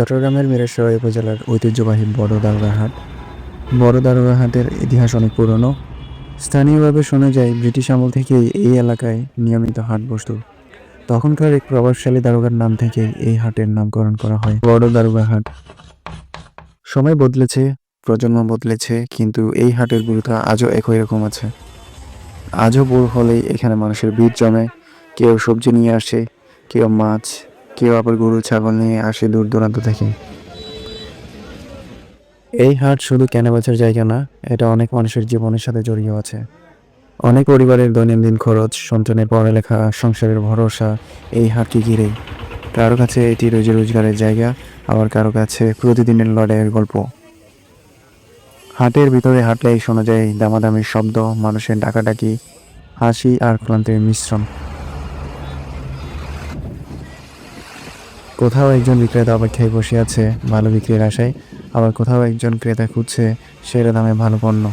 চট্টগ্রামের মিরেশ্বর উপজেলার ঐতিহ্যবাহী বড় দারোগা হাট। বড় দারোগা হাটের ইতিহাস অনেক পুরনো। স্থানীয়ভাবে শোনা যায়, ব্রিটিশ আমল থেকেই এই এলাকায় নিয়মিত হাট বসত। তখনকার এক প্রভাবশালী দারোগার নাম থেকে এই হাটের নামকরণ করা হয় বড় দারোগা হাট। সময় বদলেছে, প্রজন্ম বদলেছে, কিন্তু এই হাটের গুরুত্ব আজও একই রকম আছে। আজও ভোর হলেই এখানে মানুষের ভিড় জমে, কেউ সবজি নিয়ে আসে, কেউ মাছ কেউ আবার গরু ছাগল নিয়ে আসে দূর দূরান্ত থেকে। এই হাট শুধু কেনাবেচার জায়গা না, এটা অনেক মানুষের জীবনের সাথে জড়িয়ে আছে। অনেক পরিবারের দৈনন্দিন খরচ, সন্তানের পড়ালেখা, সংসারের ভরসা, এই হাটকে ঘিরেই কারও কাছে এটি রোজি রোজগারের জায়গা, আবার কারও কাছে প্রতিদিনের লড়াইয়ের গল্প। হাটের ভিতরে হাঁটলেই শোনা যায় দামাদামির শব্দ, মানুষের ডাকাডাকি, হাসি আর ক্লান্তির মিশ্রণ। কোথাও একজন বিক্রেতা অপেক্ষায় বসে আছে ভালো বিক্রির আশায়। আবার কোথাও একজন ক্রেতা খুঁজছে সেরা দামে ভালো পণ্য।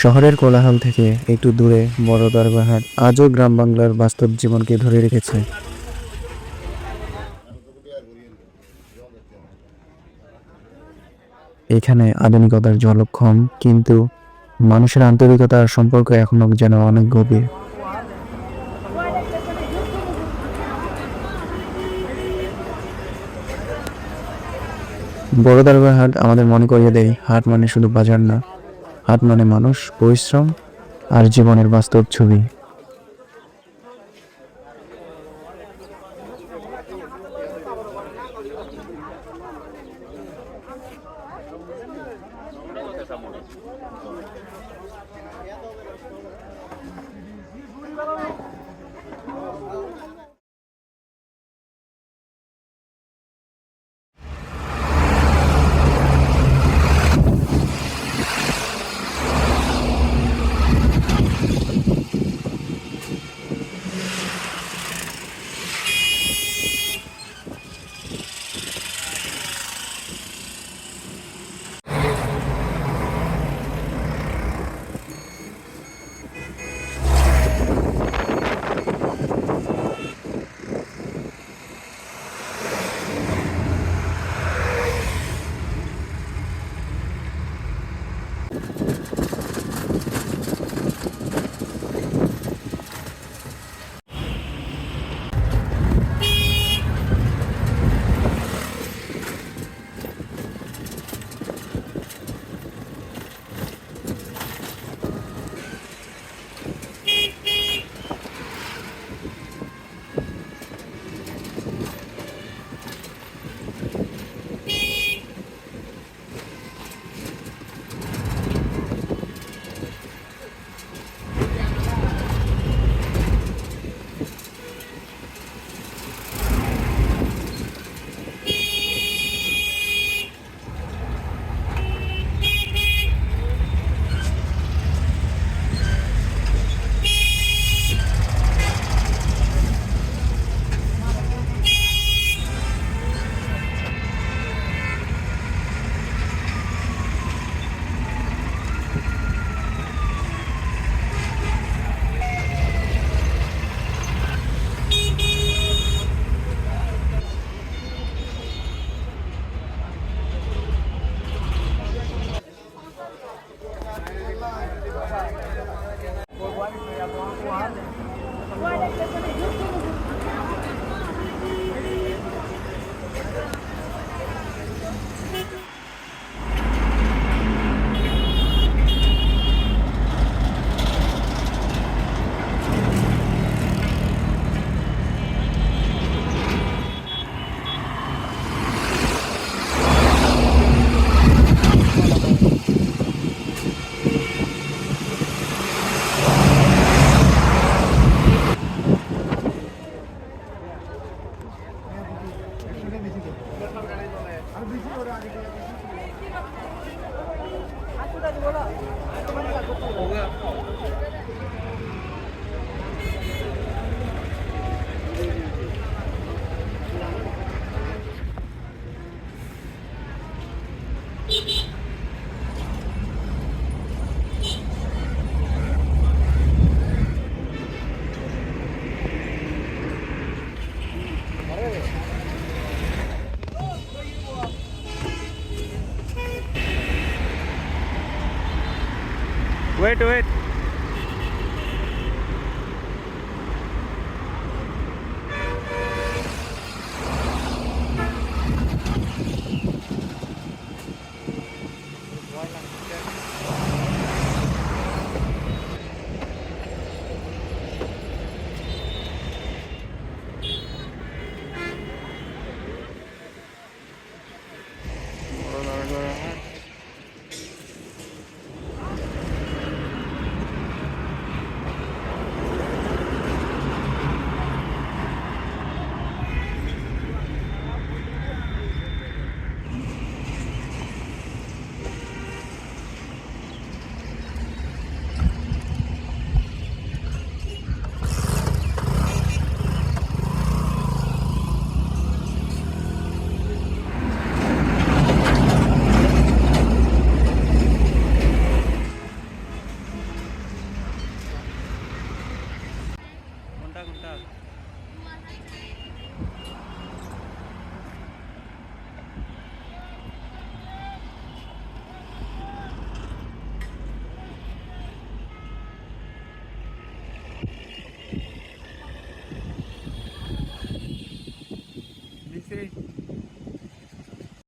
শহরের কোলাহল থেকে একটু দূরে বড় দরগাহাট আজও গ্রাম বাংলার বাস্তব জীবনকে ধরে রেখেছে। এখানে আধুনিকতার জলক্ষম কিন্তু মানুষের আন্তরিকতা আর সম্পর্ক এখনও যেন অনেক গভীর। বড় দরবার হাট আমাদের মনে করিয়ে দেয়, হাট মানে শুধু বাজার না। হাট মানে মানুষ, পরিশ্রম আর জীবনের বাস্তব ছবি। করে wait wait Why not?